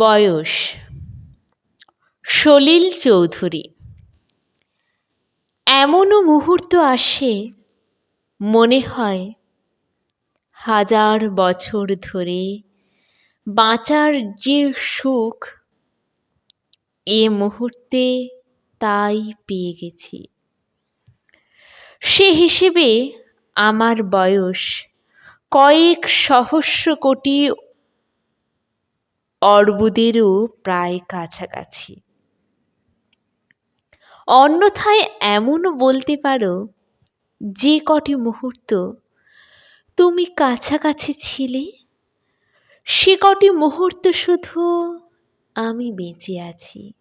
বয়স। সলিল চৌধুরী। এমনও মুহূর্ত আসে, মনে হয়, হাজার বছর ধরে বাঁচার যে সুখ, এ মুহূর্তে তাই পেয়ে গেছি। সে হিসেবে আমার বয়স কয়েক সহস্র কোটি অর্বুদেরও প্রায় কাছাকাছি। অন্যথায় এমনও বলতে পারো, যে কটি মুহূর্ত তুমি কাছাকাছি ছিলে, সে কটি মুহূর্ত শুধু আমি বেঁচে আছি।